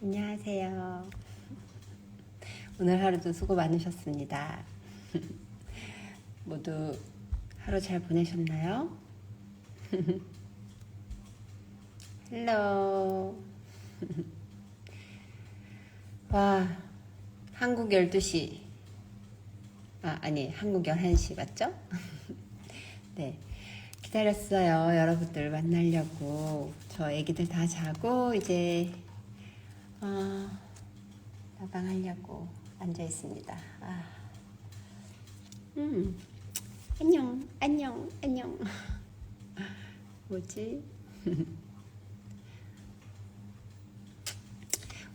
안녕하세요. 오늘 하루도 수고 많으셨습니다. 모두 하루 잘 보내셨나요? 헬로. 와, 한국 12시. 아, 아니, 한국 11시 맞죠? 네. 기다렸어요. 여러분들 만나려고. 저 애기들 다 자고, 이제, 어, 나방하려고 앉아 있습니다. 아. 음, 안녕, 안녕, 안녕. 뭐지?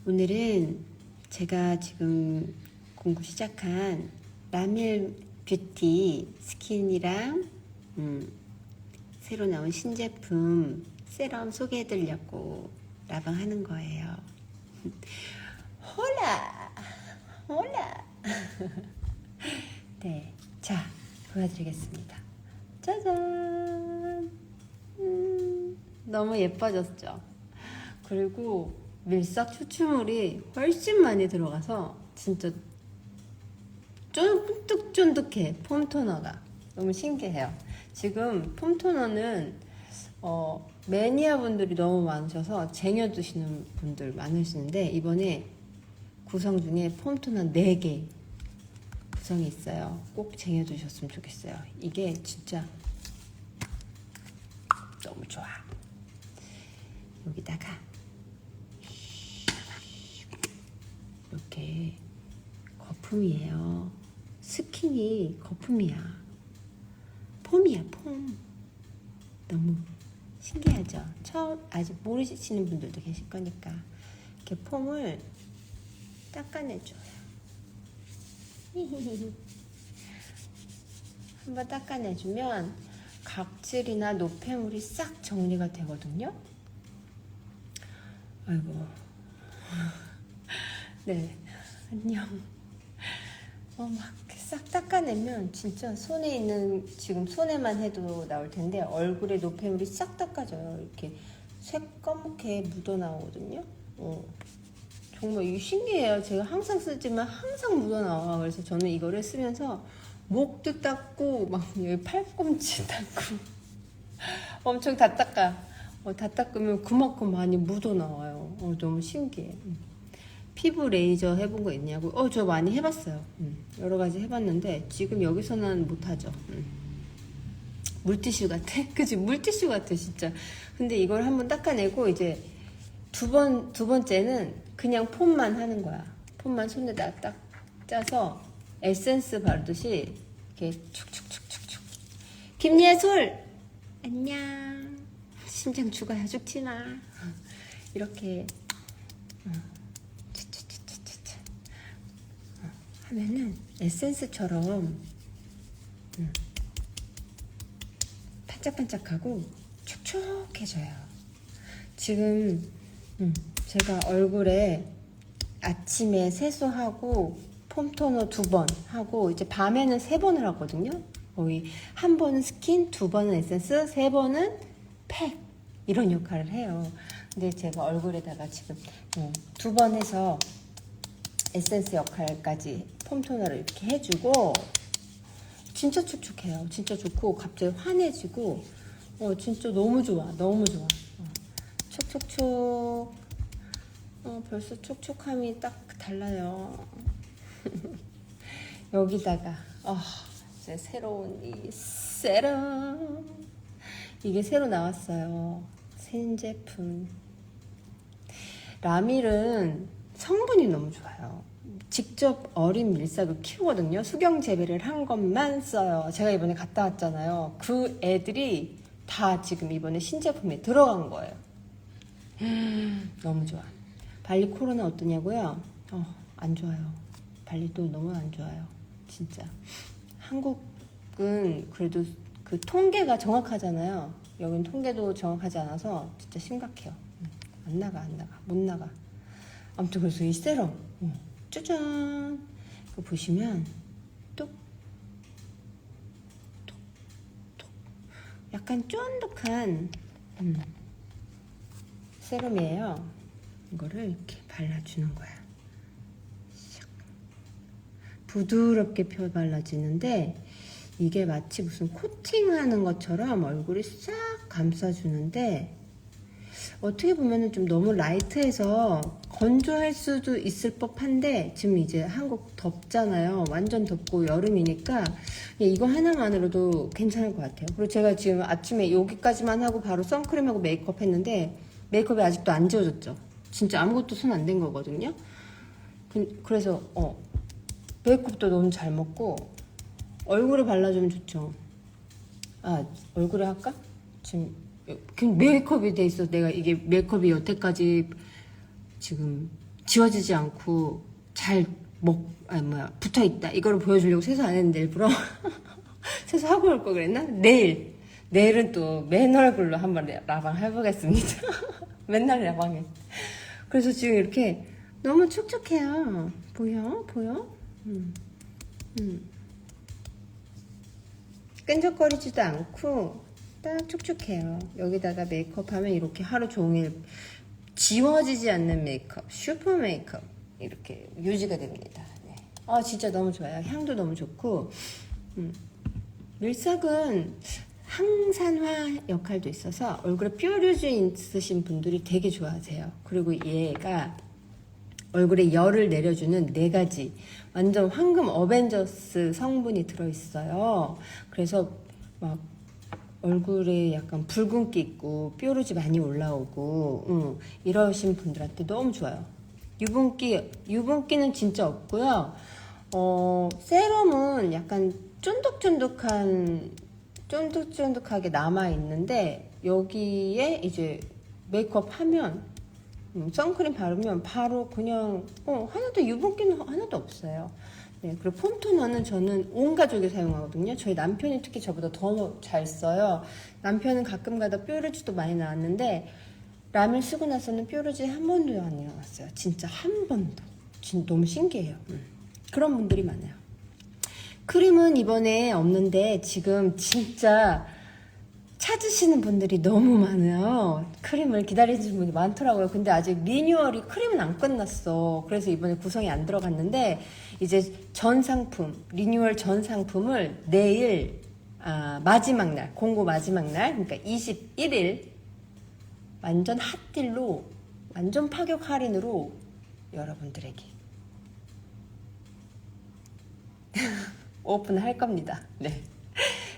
오늘은 제가 지금 공부 시작한 라밀 뷰티 스킨이랑 음, 새로 나온 신제품 세럼 소개해 드리려고 라방 하는 거예요. 홀라! 홀라! 네. 자, 보여드리겠습니다. 짜잔! 음, 너무 예뻐졌죠? 그리고 밀싹 추출물이 훨씬 많이 들어가서 진짜 쫀득쫀득해 폼 토너가 너무 신기해요. 지금 폼 토너는 어, 매니아 분들이 너무 많으셔서 쟁여 두시는 분들 많으시는데 이번에 구성 중에 폼 토너 4개 구성이 있어요. 꼭 쟁여 두셨으면 좋겠어요. 이게 진짜 너무 좋아. 여기다가 이렇게 거품이에요. 스킨이 거품이야. 폼이야, 폼. 너무 신기하죠? 처음, 아직 모르시는 분들도 계실 거니까. 이렇게 폼을 닦아내줘요. 한번 닦아내주면 각질이나 노폐물이 싹 정리가 되거든요. 아이고. 네, 안녕. 어, 막 싹 닦아내면 진짜 손에 있는 지금 손에만 해도 나올 텐데 얼굴에 노폐물이 싹 닦아져요. 이렇게 새까맣게 묻어 나오거든요. 어. 정말 이게 신기해요. 제가 항상 쓰지만 항상 묻어 나와. 그래서 저는 이거를 쓰면서 목도 닦고 막 여기 팔꿈치 닦고 엄청 다 닦아. 어, 다 닦으면 그만큼 많이 묻어 나와요. 어, 너무 신기해. 음. 피부 레이저 해본 거 있냐고? 어, 저 많이 해봤어요. 음, 여러 가지 해봤는데 지금 여기서는 못하죠. 음. 물티슈 같아? 그치? 물티슈 같아, 진짜. 근데 이걸 한번 닦아내고 이제 두 번, 두 번째는 그냥 폼만 하는 거야. 폼만 손에다 딱 짜서 에센스 바르듯이 이렇게 축축축축축. 김예솔! 안녕. 심장 죽어야 죽지 마. 이렇게 차차차차차. 어, 하면은 에센스처럼 음, 반짝반짝하고 촉촉해져요. 지금 음, 제가 얼굴에 아침에 세수하고 폼토너 두 번 하고 이제 밤에는 세 번을 하거든요. 거의 한 번은 스킨, 두 번은 에센스, 세 번은 팩 이런 역할을 해요. 근데 제가 얼굴에다가 지금 음, 두번 해서 에센스 역할까지 폼토너를 이렇게 해주고 진짜 촉촉해요. 진짜 좋고 갑자기 환해지고 어 진짜 너무 좋아. 너무 좋아. 어, 촉촉촉. 어 벌써 촉촉함이 딱 달라요. 여기다가 어 이제 새로운 이 세럼 이게 새로 나왔어요. 신제품. 라밀은 성분이 너무 좋아요. 직접 어린 밀싹을 키우거든요. 수경 재배를 한 것만 써요. 제가 이번에 갔다 왔잖아요. 그 애들이 다 지금 이번에 신제품에 들어간 거예요. 너무 좋아. 발리 코로나 어떠냐고요? 어, 안 좋아요. 발리도 너무 안 좋아요. 진짜. 한국은 그래도 그 통계가 정확하잖아요. 여긴 통계도 정확하지 않아서 진짜 심각해요. 음, 안 나가, 안 나가, 못 나가. 아무튼 그래서 이 세럼, 어, 짜잔. 그 보시면 뚝, 톡, 톡. 약간 쫀득한 음, 세럼이에요. 이거를 이렇게 발라주는 거야. 샥. 부드럽게 펴 발라지는데 이게 마치 무슨 코팅하는 것처럼 얼굴이 싹 감싸주는데 어떻게 보면은 좀 너무 라이트해서 건조할 수도 있을 법한데 지금 이제 한국 덥잖아요. 완전 덥고 여름이니까 그냥 이거 하나만으로도 괜찮을 것 같아요. 그리고 제가 지금 아침에 여기까지만 하고 바로 선크림하고 메이크업 했는데 메이크업이 아직도 안 지워졌죠. 진짜 아무것도 손 안 댄 거거든요. 그, 그래서 어 메이크업도 너무 잘 먹고 얼굴에 발라주면 좋죠. 아 얼굴에 할까? 지금 그냥 메이크업이 돼 있어. 내가 이게 메이크업이 여태까지 지금 지워지지 않고 잘 먹, 아 뭐야 붙어 있다. 이거를 보여주려고 세수 안 했는데 일부러 세수 하고 올거 그랬나? 내일 내일은 또 맨 얼굴로 한번 라방 해보겠습니다. 맨날 라방해. 그래서 지금 이렇게 너무 촉촉해요. 보여? 보여? 음. 음. 끈적거리지도 않고 딱 촉촉해요. 여기다가 메이크업 하면 이렇게 하루 종일 지워지지 않는 메이크업, 슈퍼 메이크업 이렇게 유지가 됩니다. 네. 아 진짜 너무 좋아요. 향도 너무 좋고 음. 밀싹은 항산화 역할도 있어서 얼굴에 뾰루지 있으신 분들이 되게 좋아하세요. 그리고 얘가 얼굴에 열을 내려주는 네 가지 완전 황금 어벤져스 성분이 들어있어요. 그래서 막 얼굴에 약간 붉은기 있고 뾰루지 많이 올라오고 응, 이러신 분들한테 너무 좋아요. 유분기 유분기는 진짜 없고요. 어, 세럼은 약간 쫀득쫀득한 쫀득쫀득하게 남아 있는데 여기에 이제 메이크업 하면 음, 선크림 바르면 바로 그냥 어, 하나도 유분기는 하나도 없어요. 네, 그리고 폼토너는 저는 온 가족이 사용하거든요. 저희 남편이 특히 저보다 더 잘 써요. 남편은 가끔가다 뾰루지도 많이 나왔는데 라멜 쓰고 나서는 뾰루지 한 번도 안 일어났어요. 진짜 한 번도. 진 너무 신기해요. 음. 그런 분들이 많아요. 크림은 이번에 없는데 지금 진짜 찾으시는 분들이 너무 많아요. 크림을 기다리시는 분이 많더라고요. 근데 아직 리뉴얼이 크림은 안 끝났어. 그래서 이번에 구성이 안 들어갔는데 이제 전 상품, 리뉴얼 전 상품을 내일 아, 마지막 날, 공고 마지막 날, 그러니까 21일 완전 핫딜로 완전 파격 할인으로 여러분들에게 오픈할 겁니다. 네.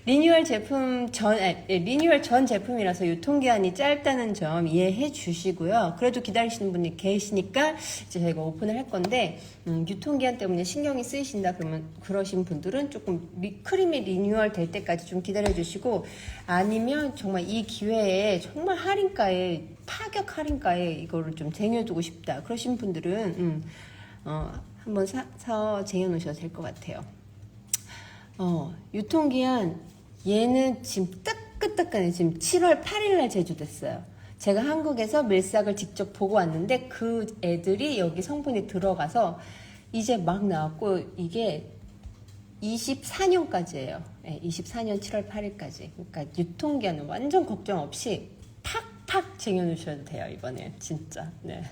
리뉴얼 제품 전, 아, 예, 리뉴얼 전 제품이라서 유통기한이 짧다는 점 이해해 주시고요. 그래도 기다리시는 분이 계시니까 이제 저희가 오픈을 할 건데, 음, 유통기한 때문에 신경이 쓰이신다 그러면, 그러신 분들은 조금 리, 크림이 리뉴얼 될 때까지 좀 기다려 주시고, 아니면 정말 이 기회에 정말 할인가에, 파격 할인가에 이거를 좀 쟁여두고 싶다. 그러신 분들은, 음, 어, 한번 사, 서 쟁여놓으셔도 될 것 같아요. 어, 유통기한 얘는 지금 따끈따끈해. 지금 7월 8일날 제조됐어요. 제가 한국에서 밀싹을 직접 보고 왔는데 그 애들이 여기 성분이 들어가서 이제 막 나왔고 이게 24년까지예요. 네, 24년 7월 8일까지. 그러니까 유통기한은 완전 걱정 없이 팍팍 쟁여놓으셔도 돼요 이번에 진짜. 네.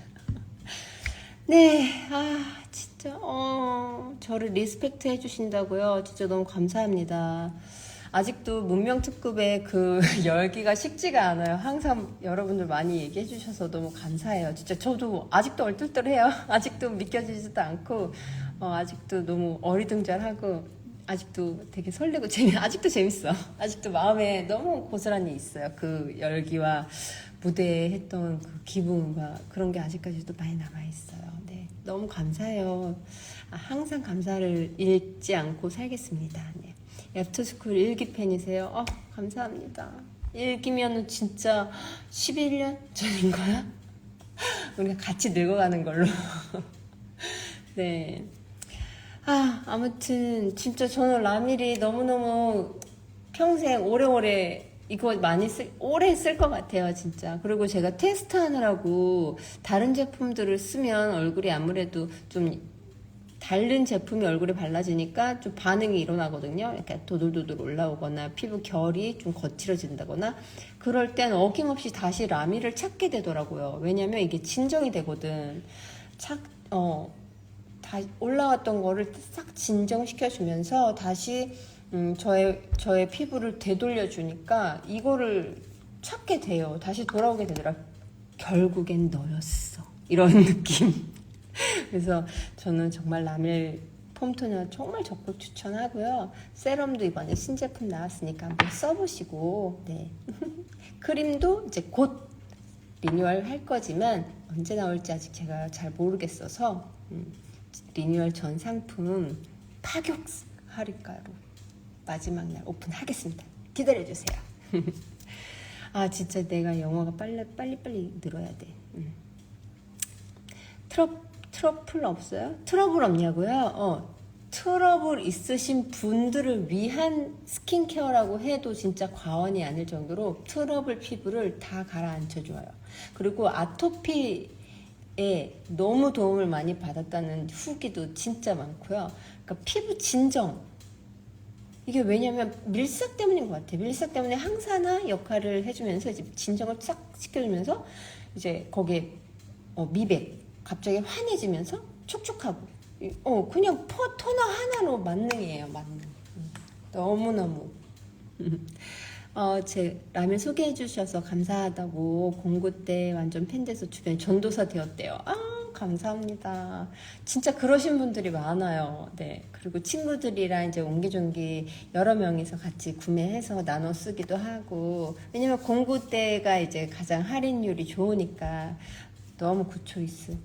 네, 아 진짜 어 저를 리스펙트 해주신다고요. 진짜 너무 감사합니다. 아직도 문명 특급의 그 열기가 식지가 않아요. 항상 여러분들 많이 얘기해 주셔서 너무 감사해요. 진짜 저도 아직도 얼떨떨해요. 아직도 믿겨지지도 않고 어, 아직도 너무 어리둥절하고 아직도 되게 설레고 재미 아직도 재밌어. 아직도 마음에 너무 고스란히 있어요. 그 열기와 무대에 했던 그 기분과 그런 게 아직까지도 많이 남아 있어요. 네, 너무 감사해요. 아, 항상 감사를 잃지 않고 살겠습니다. 네. 애프터스쿨 일기 팬이세요? 어, 감사합니다. 일기면은 진짜 11년 전인 거야? 우리가 같이 늙어가는 걸로. 네. 아, 아무튼 진짜 저는 라밀이 너무너무 평생 오래오래 이거 많이 쓸, 오래 쓸 것 같아요, 진짜. 그리고 제가 테스트 하느라고 다른 제품들을 쓰면 얼굴이 아무래도 좀 다른 제품이 얼굴에 발라지니까 좀 반응이 일어나거든요. 이렇게 도돌도돌 올라오거나 피부 결이 좀 거칠어진다거나 그럴 땐 어김없이 다시 라미를 찾게 되더라고요. 왜냐면 이게 진정이 되거든. 착, 어, 다 올라왔던 거를 싹 진정시켜주면서 다시 음, 저의 저의 피부를 되돌려 주니까 이거를 찾게 돼요. 다시 돌아오게 되더라. 결국엔 너였어. 이런 느낌. 그래서 저는 정말 라멜 폼토너 정말 적극 추천하고요. 세럼도 이번에 신제품 나왔으니까 한번 써보시고, 네. 크림도 이제 곧 리뉴얼 할 거지만 언제 나올지 아직 제가 잘 모르겠어서 음, 리뉴얼 전 상품 파격 할인가로 마지막 날 오픈하겠습니다. 기다려 주세요. 아 진짜 내가 영어가 빨리 빨리 빨리 늘어야 돼. 음. 트러 트러플 없어요? 트러블 없냐고요? 어. 트러블 있으신 분들을 위한 스킨케어라고 해도 진짜 과언이 아닐 정도로 트러블 피부를 다 가라앉혀 줘요. 그리고 아토피에 너무 도움을 많이 받았다는 후기도 진짜 많고요. 그러니까 피부 진정 이게 왜냐면 밀싹 때문인 것 같아요. 밀싹 때문에 항산화 역할을 해주면서 이제 진정을 싹 시켜주면서 이제 거기에 어, 미백 갑자기 환해지면서 촉촉하고 이- 어 그냥 퍼, 토너 하나로 만능이에요 만능 음, 너무너무 어, 제 라면 소개해 주셔서 감사하다고 공고 때 완전 팬 돼서 주변 전도사 되었대요. 아, 감사합니다. 진짜 그러신 분들이 많아요. 네. 그리고 친구들이랑 이제 옹기종기 여러 명이서 같이 구매해서 나눠 쓰기도 하고, 왜냐면 공고 때가 이제 가장 할인율이 좋으니까 너무 굿초이스.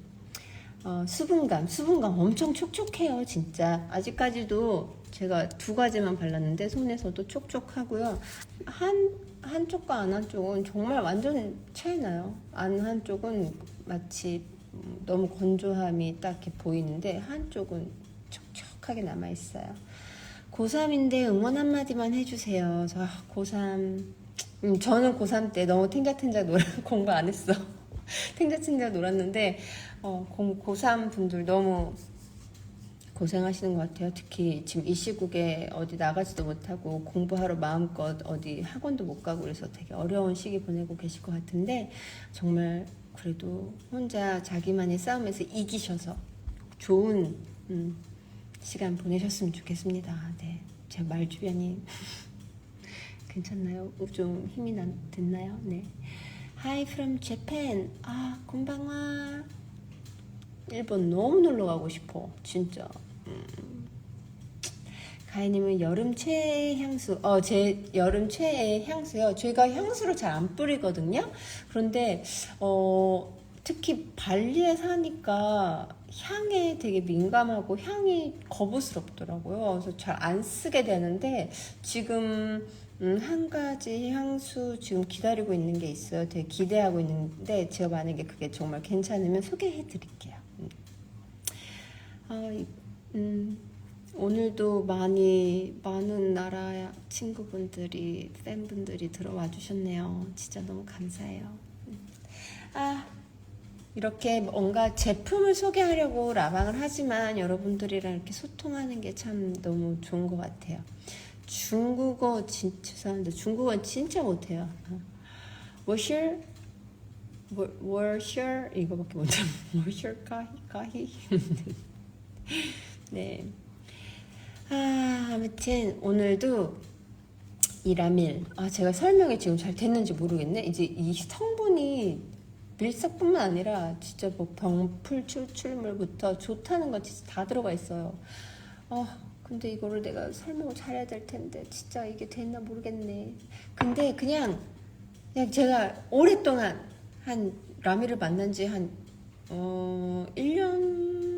어, 수분감, 수분감 엄청 촉촉해요, 진짜. 아직까지도 제가 두 가지만 발랐는데 손에서도 촉촉하고요. 한 한쪽과 안 한쪽은 정말 완전 차이 나요. 안 한쪽은 마치 음, 너무 건조함이 딱 이렇게 보이는데 한쪽은 촉촉하게 남아 있어요. 고3인데 응원 한마디만 해주세요. 저 아, 고3, 음, 저는 고3 때 너무 탱자탱자 놀아, 공부 안 했어. 탱자탱자 놀았는데, 어, 고, 고3 분들 너무 고생하시는 것 같아요. 특히 지금 이 시국에 어디 나가지도 못하고 공부하러 마음껏 어디 학원도 못 가고 그래서 되게 어려운 시기 보내고 계실 것 같은데 정말 그래도 혼자 자기만의 싸움에서 이기셔서 좋은 음, 시간 보내셨으면 좋겠습니다. 네, 제 말 주변이 괜찮나요? 좀 힘이 나, 됐나요? 네. Hi from Japan. 아, 곤방와. 일본 너무 놀러 가고 싶어. 진짜. 음. 가희님은 여름 최애 향수. 어, 제 여름 최애 향수요. 제가 향수를 잘 안 뿌리거든요. 그런데 어, 특히 발리에 사니까 향에 되게 민감하고 향이 거부스럽더라고요. 그래서 잘 안 쓰게 되는데 지금 음, 한 가지 향수 지금 기다리고 있는 게 있어요. 되게 기대하고 있는데 제가 만약에 그게 정말 괜찮으면 소개해 드릴게요. 음. 아, 이- 음, 오늘도 많이 많은 나라 친구분들이 팬분들이 들어와 주셨네요. 진짜 너무 감사해요. 음. 아 이렇게 뭔가 제품을 소개하려고 라방을 하지만 여러분들이랑 이렇게 소통하는 게 참 너무 좋은 것 같아요. 중국어 진짜 죄송한데 중국어 진짜 못해요. 워셔 워셔 이거밖에 못해요. 워셔 가히 가히 네. 아, 아무튼 오늘도 이 라밀 아 제가 설명이 지금 잘 됐는지 모르겠네. 이제 이 성분이 밀착뿐만 아니라 진짜 뭐 병풀 추출물부터 좋다는 거 진짜 다 들어가 있어요. 어 근데 이거를 내가 설명을 잘해야 될 텐데 진짜 이게 됐나 모르겠네. 근데 그냥 그냥 제가 오랫동안 한 라미를 만난 지한 어, 1년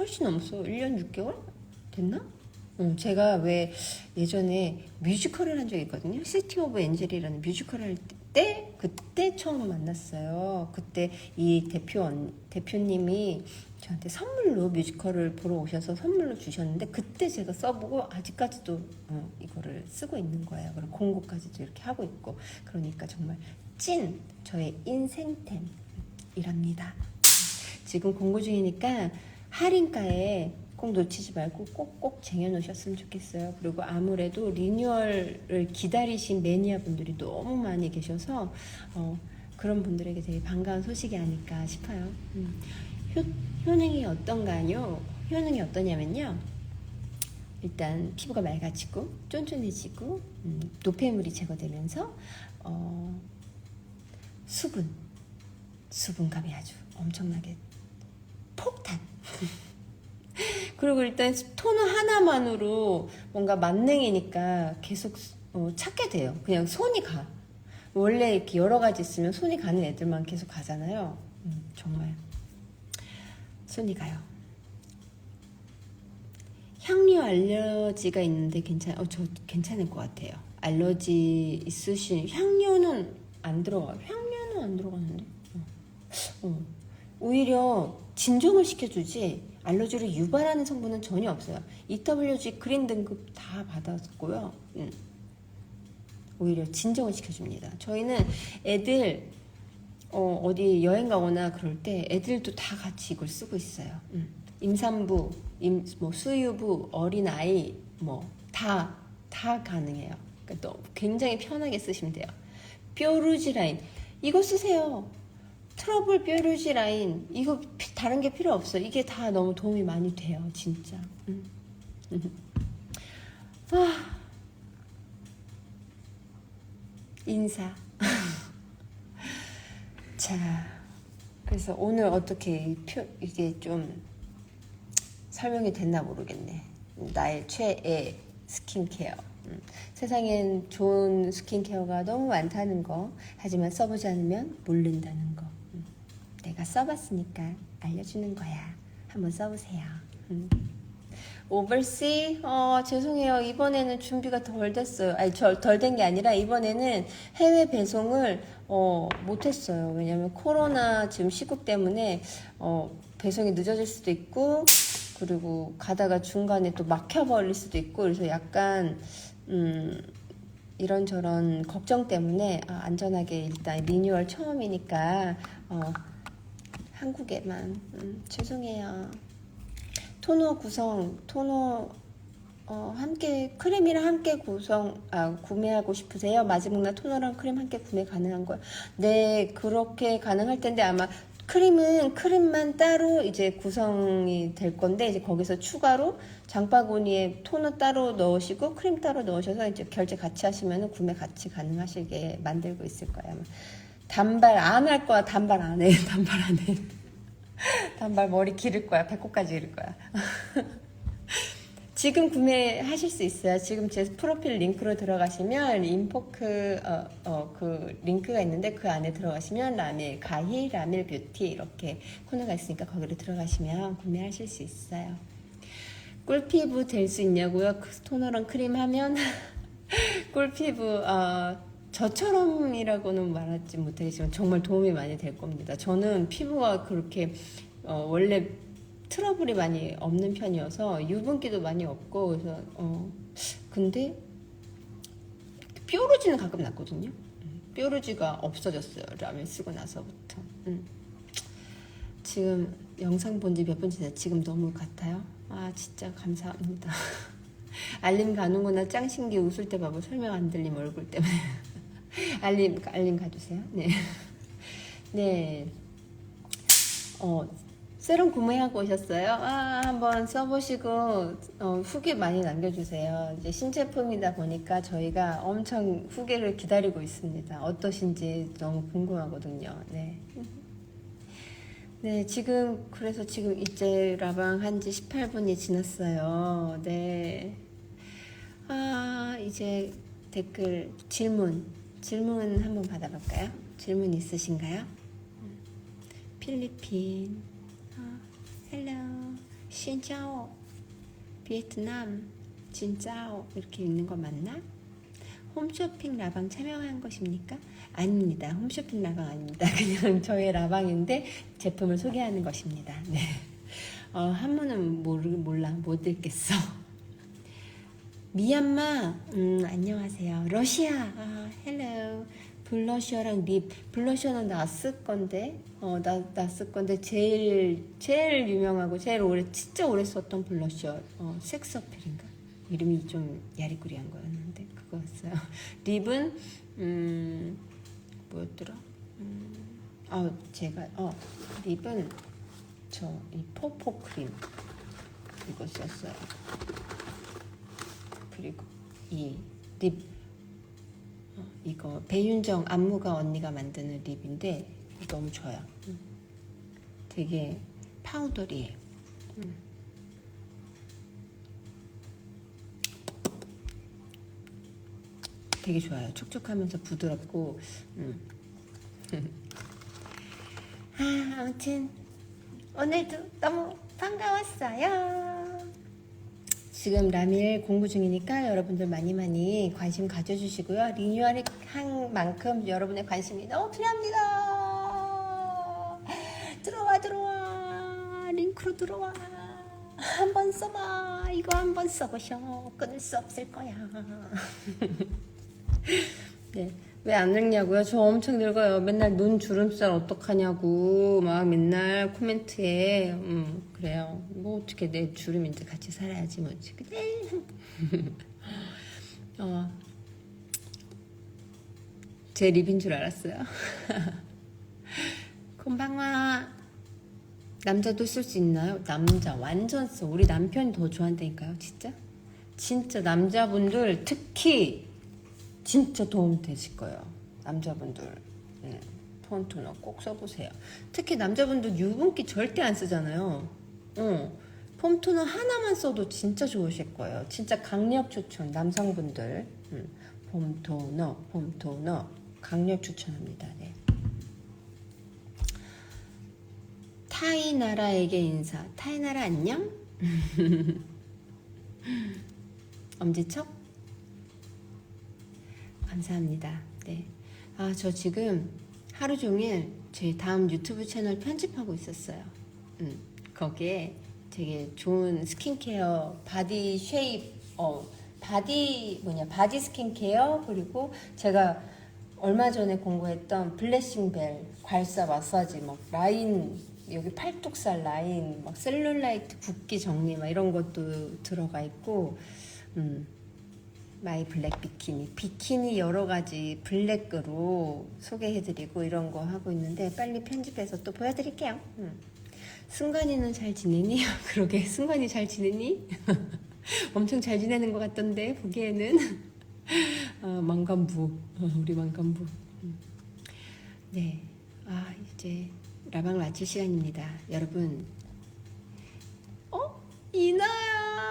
훨씬 넘었어. 1년 6개월? 됐나? 응, 제가 왜 예전에 뮤지컬을 한 적이 있거든요. 시티 오브 엔젤이라는 뮤지컬을 할 때, 그때 처음 만났어요. 그때 이 대표원, 대표님이 저한테 선물로 뮤지컬을 보러 오셔서 선물로 주셨는데, 그때 제가 써보고 아직까지도 어, 이거를 쓰고 있는 거예요. 그리고 공고까지도 이렇게 하고 있고. 그러니까 정말 찐 저의 인생템이랍니다. 지금 공고 중이니까 할인가에 꼭 놓치지 말고 꼭꼭 쟁여놓으셨으면 좋겠어요. 그리고 아무래도 리뉴얼을 기다리신 매니아 분들이 너무 많이 계셔서 어, 그런 분들에게 되게 반가운 소식이 아닐까 싶어요. 음. 효, 효능이 어떤가요? 효능이 어떠냐면요. 일단 피부가 맑아지고 쫀쫀해지고 음, 노폐물이 제거되면서 어, 수분 수분감이 아주 엄청나게 폭탄. 그리고 일단 토너 하나만으로 뭔가 만능이니까 계속 어, 찾게 돼요. 그냥 손이 가. 원래 이렇게 여러 가지 있으면 손이 가는 애들만 계속 가잖아요. 음, 정말 손이 가요. 향료 알러지가 있는데 괜찮, 어, 저 괜찮을 것 같아요. 알러지 있으신 향료는 안 들어가. 향료는 안 들어가는데. 어. 어. 오히려 진정을 시켜주지 알러지를 유발하는 성분은 전혀 없어요. EWG 그린 등급 다 받았고요. 음. 오히려 진정을 시켜줍니다. 저희는 애들 어, 어디 여행 가거나 그럴 때 애들도 다 같이 이걸 쓰고 있어요. 음. 임산부, 임, 뭐 수유부, 어린 아이 뭐다다 가능해요. 그러니까 또 굉장히 편하게 쓰시면 돼요. 뾰루지 라인 이거 쓰세요. 트러블 뾰루지 라인 이거 피- 다른 게 필요 없어. 이게 다 너무 도움이 많이 돼요, 진짜. 음. 아 인사. 자, 그래서 오늘 어떻게 이 표, 이게 좀 설명이 됐나 모르겠네. 나의 최애 스킨케어. 음, 세상엔 좋은 스킨케어가 너무 많다는 거. 하지만 써보지 않으면 모른다는 거. 음, 내가 써봤으니까 알려주는 거야. 한번 써보세요. 음. 오버시 어 죄송해요 이번에는 준비가 덜 됐어요 아니 덜 된 게 아니라 이번에는 해외 배송을 어 못했어요 왜냐면 코로나 지금 시국 때문에 어 배송이 늦어질 수도 있고 그리고 가다가 중간에 또 막혀버릴 수도 있고 그래서 약간 음 이런저런 걱정 때문에 아, 안전하게 일단 리뉴얼 처음이니까 어 한국에만 음, 죄송해요. 토너 구성 토너 어, 함께 크림이랑 함께 구성 아 구매하고 싶으세요? 마지막날 토너랑 크림 함께 구매 가능한 거요. 네 그렇게 가능할 텐데 아마 크림은 크림만 따로 이제 구성이 될 건데 이제 거기서 추가로 장바구니에 토너 따로 넣으시고 크림 따로 넣으셔서 이제 결제 같이 하시면 구매 같이 가능하시게 만들고 있을 거예요. 아마. 단발 안 할 거야 단발 안 해 단발 안 해. 단발 머리 기를 거야. 배꼽까지 기를 거야. 지금 구매하실 수 있어요. 지금 제 프로필 링크로 들어가시면 인포크 어, 어, 그 링크가 있는데 그 안에 들어가시면 라밀 가히 라밀 뷰티 이렇게 코너가 있으니까 거기로 들어가시면 구매하실 수 있어요. 꿀피부 될 수 있냐고요? 그 토너랑 크림 하면 꿀피부 어, 저처럼이라고는 말하지 못하겠지만 정말 도움이 많이 될 겁니다. 저는 피부가 그렇게 어, 원래 트러블이 많이 없는 편이어서 유분기도 많이 없고 그래서 어 근데 뾰루지는 가끔 났거든요. 음, 뾰루지가 없어졌어요. 라면 쓰고 나서부터. 음. 지금 영상 본 지몇번 지났 지금 너무 같아요. 아 진짜 감사합니다. 알림 가는구나 짱신기 웃을 때 봐봐 설명 안 들림 얼굴 때문에 알림 알림 가주세요. 네. 네. 어 세럼 구매하고 오셨어요? 아 한번 써보시고 어, 후기 많이 남겨주세요. 이제 신제품이다 보니까 저희가 엄청 후기를 기다리고 있습니다. 어떠신지 너무 궁금하거든요. 네. 네, 지금 그래서 지금 이제 라방 한 지 18분이 지났어요. 네. 아, 이제 댓글 질문 질문 한번 받아볼까요? 질문 있으신가요? 필리핀, 아, 헬로, 신짜오, 베트남, 진짜오 이렇게 읽는 거 맞나? 홈쇼핑 라방 참여한 것입니까? 아닙니다. 홈쇼핑 라방 아닙니다. 그냥 저의 라방인데 제품을 소개하는 것입니다. 네. 어, 한문은 모르, 몰라. 못 읽겠어. 미얀마, 음, 안녕하세요. 러시아, 아, 헬로. 블러셔랑 립. 블러셔는 나 쓸 건데, 어, 나, 나쓸 건데, 제일, 제일 유명하고, 제일 오래, 진짜 오래 썼던 블러셔, 어, 섹스어필인가? 이름이 좀 야리꾸리한 거였는데, 그거였어요. 립은, 음, 뭐였더라? 음, 아, 제가, 어, 립은, 그쵸 이 포포 크림 이거 썼어요 그리고 이립 어, 이거 배윤정 안무가 언니가 만드는 립인데 너무 좋아요 음. 되게 파우더리해요 음. 되게 좋아요 촉촉하면서 부드럽고 음. 아, 아무튼 오늘도 너무 반가웠어요. 지금 라밀 공부 중이니까 여러분들 많이 많이 관심 가져주시고요. 리뉴얼을 한 만큼 여러분의 관심이 너무 필요합니다. 들어와 들어와 링크로 들어와 한번 써봐 이거 한번 써보셔 끊을 수 없을 거야. 네. 왜안 늙냐고요? 저 엄청 늙어요. 맨날 눈 주름살 어떡하냐고 막 맨날 코멘트에 음, 그래요. 뭐 어떻게 내 주름인데 같이 살아야지 뭐지. 그래. 어. 제 립인 줄 알았어요. 콤방와 남자도 쓸 수 있나요? 남자 완전 써. 우리 남편이 더 좋아한다니까요. 진짜. 진짜 남자분들 특히 진짜 도움 되실 거예요. 남자분들 네, 톤 토너 꼭 써보세요. 특히 남자분들 유분기 절대 안 쓰잖아요. 어, 폼 토너 하나만 써도 진짜 좋으실 거예요. 진짜 강력 추천 남성분들 음, 폼 토너, 폼 토너 강력 추천합니다. 네. 타이 나라에게 인사. 타이 나라 안녕? 엄지척? 감사합니다. 네. 아, 저 지금 하루 종일 제 다음 유튜브 채널 편집하고 있었어요. 음, 거기에 되게 좋은 스킨케어, 바디 쉐입, 어, 바디, 뭐냐, 바디 스킨케어, 그리고 제가 얼마 전에 공부했던 블레싱벨, 괄사 마사지, 막 라인, 여기 팔뚝살 라인, 막 셀룰라이트 붓기 정리, 막 이런 것도 들어가 있고, 음, 마이 블랙 비키니 비키니 여러 가지 블랙으로 소개해드리고 이런 거 하고 있는데 빨리 편집해서 또 보여드릴게요. 음. 승관이는 잘 지내니? 그러게 승관이 잘 지내니? 엄청 잘 지내는 것 같던데 보기에는 어, 망간부 어, 우리 망간부 음. 네, 아 이제 라방 마칠 시간입니다. 여러분, 어 이나야.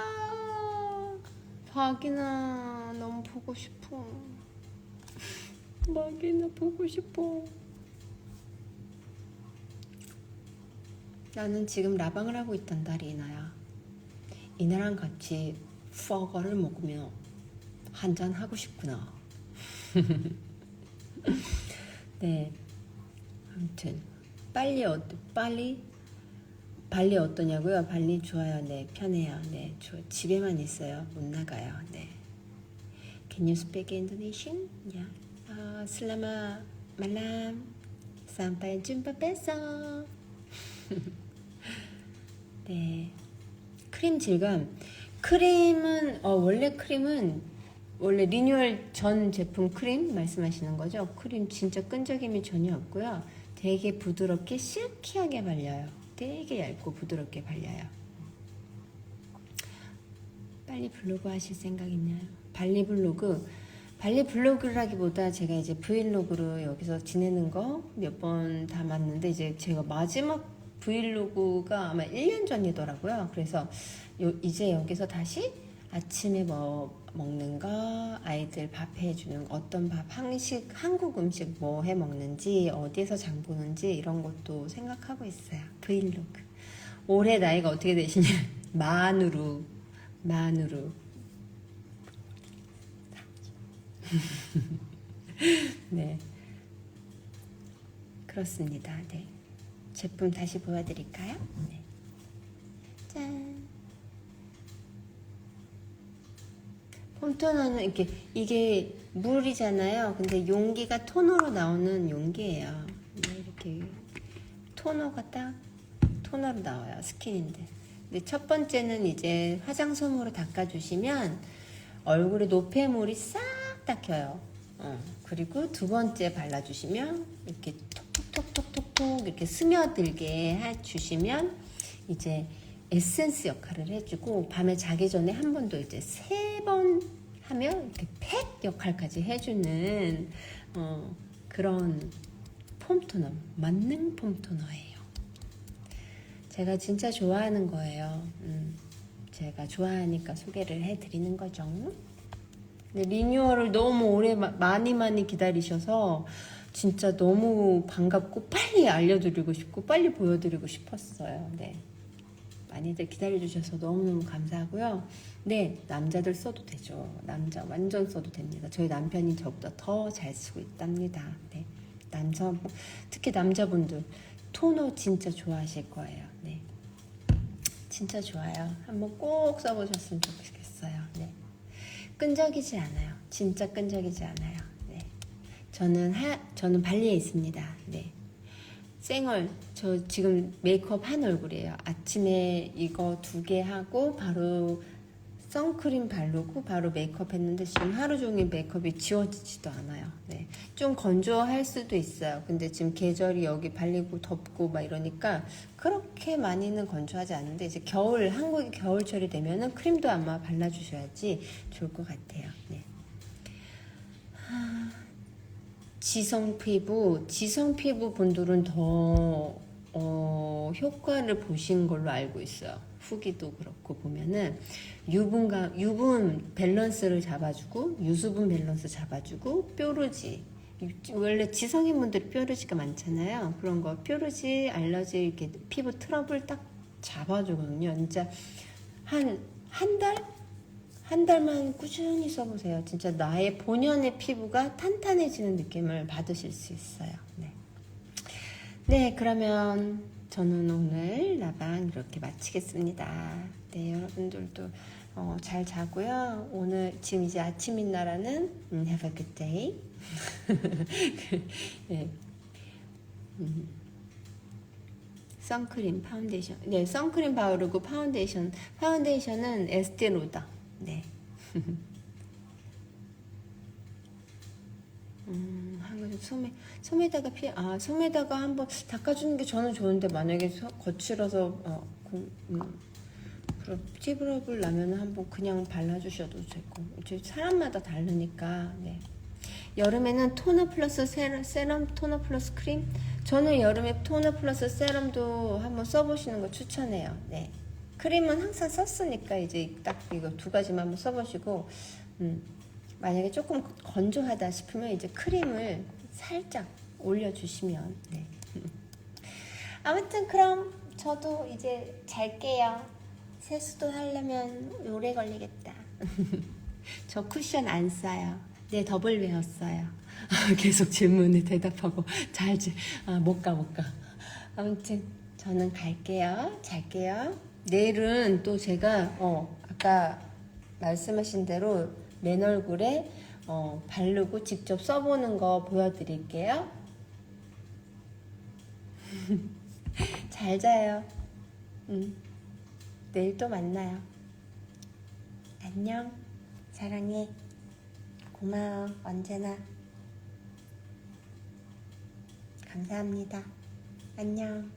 박이나 너무 보고 싶어. 박이나 보고 싶어. 나는 지금 라방을 하고 있단다, 리나야. 이나랑 같이 퍼거를 먹으며 한잔 하고 싶구나. 네. 아무튼 빨리 어 빨리 발리 어떠냐고요? 발리 좋아요. 네, 편해요. 네, 저 집에만 있어요. 못 나가요. 네. Can you speak Indonesian? Yeah. 아, 슬라마 말람. sampai jumpa besok. 네. 크림 질감. 크림은 어, 원래 크림은 원래 리뉴얼 전 제품 크림 말씀하시는 거죠? 크림 진짜 끈적임이 전혀 없고요. 되게 부드럽게 실키하게 발려요. 되게 얇고 부드럽게 발려요. 빨리 블로그 하실 생각 있나요? 발리 블로그 발리 블로그라기보다 제가 이제 브이로그로 여기서 지내는 거 몇 번 담았는데 이제 제가 마지막 브이로그가 아마 1년 전이더라고요. 그래서 요, 이제 여기서 다시 아침에 뭐 먹는 거, 아이들 밥 해주는 거, 어떤 밥, 한식, 한국 음식 뭐 해 먹는지, 어디에서 장 보는지 이런 것도 생각하고 있어요. 브이로그. 올해 나이가 어떻게 되시냐? 만으로, 만으로. 네. 그렇습니다. 네. 제품 다시 보여드릴까요? 네. 짠. 폼토너는 이렇게 이게 물이잖아요. 근데 용기가 토너로 나오는 용기예요. 네, 이렇게 토너가 딱 토너로 나와요. 스킨인데. 근데 첫 번째는 이제 화장솜으로 닦아주시면 얼굴에 노폐물이 싹 닦여요. 어, 그리고 두 번째 발라주시면 이렇게 톡톡톡톡 톡 톡톡 이렇게 스며들게 해주시면 이제 에센스 역할을 해주고 밤에 자기 전에 한 번 더 이제 세 번 하면 이렇게 팩 역할까지 해주는 어, 그런 폼 토너, 만능 폼 토너예요. 제가 진짜 좋아하는 거예요. 음, 제가 좋아하니까 소개를 해드리는 거죠. 근데 리뉴얼을 너무 오래 마- 많이 많이 기다리셔서 진짜 너무 반갑고 빨리 알려드리고 싶고 빨리 보여드리고 싶었어요. 네. 많이들 기다려주셔서 너무너무 감사하고요. 네, 남자들 써도 되죠. 남자 완전 써도 됩니다. 저희 남편이 저보다 더 잘 쓰고 있답니다. 네. 남자, 특히 남자분들 토너 진짜 좋아하실 거예요. 네. 진짜 좋아요. 한번 꼭 써보셨으면 좋겠어요. 네. 끈적이지 않아요. 진짜 끈적이지 않아요. 네. 저는 하, 저는 발리에 있습니다. 네. 생얼 저 지금 메이크업 한 얼굴이에요. 아침에 이거 두 개 하고 바로 선크림 바르고 바로 메이크업 했는데 지금 하루 종일 메이크업이 지워지지도 않아요. 네. 좀 건조할 수도 있어요. 근데 지금 계절이 여기 발리고 덥고 막 이러니까 그렇게 많이는 건조하지 않는데 이제 겨울 한국이 겨울철이 되면은 크림도 아마 발라주셔야지 좋을 것 같아요. 네. 지성 피부, 지성 피부 분들은 더 어, 효과를 보신 걸로 알고 있어요. 후기도 그렇고 보면은 유분과 유분 밸런스를 잡아주고 유수분 밸런스 잡아주고 뾰루지 원래 지성인 분들이 뾰루지가 많잖아요. 그런 거 뾰루지, 알러지 이렇게 피부 트러블 딱 잡아주거든요. 진짜 한 한 달? 한 달만 꾸준히 써보세요. 진짜 나의 본연의 피부가 탄탄해지는 느낌을 받으실 수 있어요. 네. 네, 그러면 저는 오늘 나방 이렇게 마치겠습니다. 네, 여러분들도 어, 잘 자고요. 오늘 지금 이제 아침인 나라는 음, have a good day. 네. 음. 선크림, 파운데이션. 네, 선크림 바르고 파운데이션. 파운데이션은 에스테 로다. 네. 음, 한번 솜에 솜에다가 피, 아 솜에다가 한번 닦아주는 게 저는 좋은데 만약에 소- 거칠어서 어, 그, 음, 그럼 피부러블 나면은 한번 그냥 발라주셔도 되고 이제 사람마다 다르니까 네. 여름에는 토너 플러스 세럼, 세럼 토너 플러스 크림 저는 여름에 토너 플러스 세럼도 한번 써보시는 거 추천해요 네. 크림은 항상 썼으니까 이제 딱 이거 두 가지만 한번 써보시고 음, 만약에 조금 건조하다 싶으면 이제 크림을 살짝 올려주시면 네. 아무튼 그럼 저도 이제 잘게요. 세수도 하려면 오래 걸리겠다. 저 쿠션 안 써요. 네 더블 외웠어요. 계속 질문에 대답하고 잘지 아, 못가못 가. 아무튼 저는 갈게요. 잘게요 내일은 또 제가 어 아까 말씀하신 대로 맨 얼굴에 어, 바르고 직접 써보는 거 보여드릴게요. 잘 자요. 음, 내일 또 만나요. 안녕. 사랑해. 고마워. 언제나. 감사합니다. 안녕.